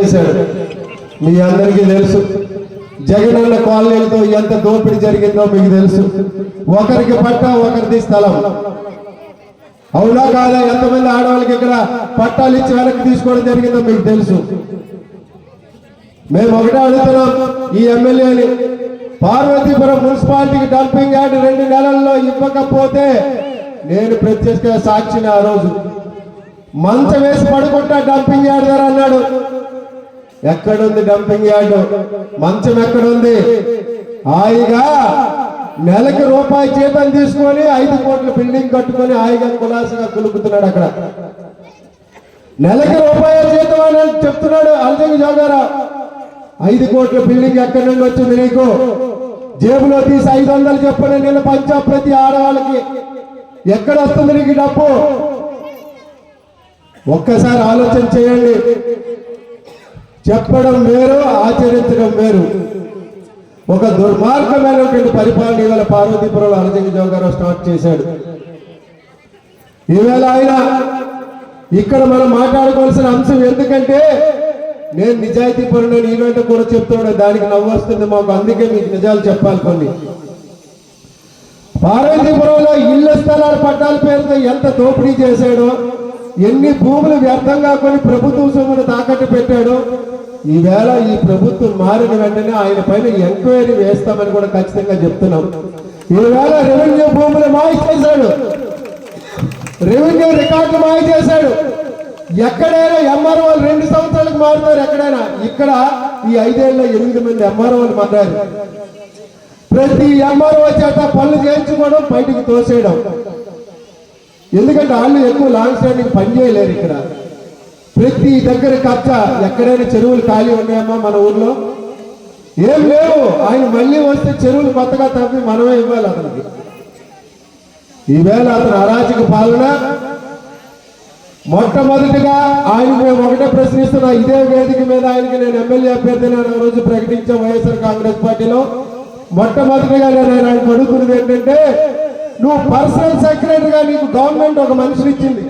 చేశాడు మీ అందరికీ తెలుసు. జగనన్న కాలనీలతో ఎంత దోపిడీ జరిగిందో మీకు తెలుసు. ఒకరికి పట్ట ఒకరిది స్థలం. అవునా కాదా? ఎంతమంది ఆడవాళ్ళకి ఇక్కడ పట్టాలు ఇచ్చి వెనక్కి తీసుకోవడం జరిగిందో మీకు తెలుసు. మేము ఒకటే అడుగుతున్నాం ఈ ఎమ్మెల్యేని పార్వతీపురం మున్సిపాలిటీకి డంపింగ్ యార్డ్ రెండు నెలల్లో ఇవ్వకపోతే నేను ప్రత్యేక సాక్షిని ఆ రోజు. మంచం వేసి పడుకుంటా డంపింగ్ యార్డ్ ధర అన్నాడు. ఎక్కడుంది డంపింగ్ యార్డ్ మంచం ఎక్కడుంది? హాయిగా నెలకి రూపాయి జీతం తీసుకొని ఐదు కోట్ల బిల్డింగ్ కట్టుకొని హాయిగా కులాసగా కులుకుతున్నాడు అక్కడ. నెలకి రూపాయల జీతం అని చెప్తున్నాడు అల్జంగ్ జోగారావు. ఐదు కోట్ల బిల్డింగ్ ఎక్కడి నుండి వచ్చింది నీకు? జేబులో తీసి ఐదు వందలు చెప్పండి నేను పంచా ప్రతి ఆడవాళ్ళకి. ఎక్కడ వస్తుంది నీకు డబ్బు? ఒక్కసారి ఆలోచన చేయండి. చెప్పడం వేరు ఆచరించడం వేరు. ఒక దుర్మార్గమైనటువంటి పరిపాలన ఇవాళ పార్వతీపురంలో అరజంగి గారు స్టార్ట్ చేశాడు. ఈవేళ ఆయన ఇక్కడ మనం మాట్లాడుకోవాల్సిన అంశం ఎందుకంటే నేను నిజాయితీ పరుడని ఈవెంట్ కూడా చెప్తున్నాడు దానికి నవ్వు వస్తుంది మాకు అందుకే మీకు నిజాలు చెప్పాలి కొన్ని. పార్వతీపురంలో ఇళ్ళ స్థలాల పట్టాల పేరుతో ఎంత దోపిడీ చేశాడో ఎన్ని భూములు వ్యర్థంగా కొని ప్రభుత్వ సొమ్మును తాకట్టు పెట్టాడో ఈవేళ ఈ ప్రభుత్వం మారిన వెంటనే ఆయన పైన ఎంక్వైరీ వేస్తామని కూడా ఖచ్చితంగా చెప్తున్నాం. ఈవేళ రెవెన్యూ భూములు మాయ చేశాడు. రెవెన్యూ రికార్డులు మాయ చేశాడు. ఎక్కడైనా ఎంఆర్ఓలు రెండు సంవత్సరాలకు మారుతారు ఎక్కడైనా. ఇక్కడ ఈ ఐదేళ్ళలో ఎనిమిది మంది ఎంఆర్ఓలు మారారు ప్రతి ఎంఆర్ఓ చేత పనులు చేయించుకోవడం బయటికి తోసేయడం. ఎందుకంటే వాళ్ళు ఎక్కువ లాంగ్ స్టాండింగ్ పని చేయలేరు ఇక్కడ. ప్రతి దగ్గర కచ్చ ఎక్కడైనా చెరువులు ఖాళీ ఉన్నాయమ్మా మన ఊర్లో? ఏం లేవు. ఆయన మళ్ళీ వస్తే చెరువులు కొత్తగా తప్పి మనమే ఇవ్వాలి అతనికి. ఈవేళ అతను అరాచక పాలన. మొట్టమొదటిగా ఆయన మేము ఒకటే ప్రశ్నిస్తున్నా ఇదే వేదిక మీద ఆయనకి నేను ఎమ్మెల్యే అభ్యర్థిని ఆ రోజు ప్రకటించాం వైఎస్ఆర్ కాంగ్రెస్ పార్టీలో. మొట్టమొదటిగా నేను ఆయన అడుగుతున్నది ఏంటంటే నువ్వు పర్సనల్ సెక్రటరీగా నీకు గవర్నమెంట్ ఒక మనిషిని ఇచ్చింది.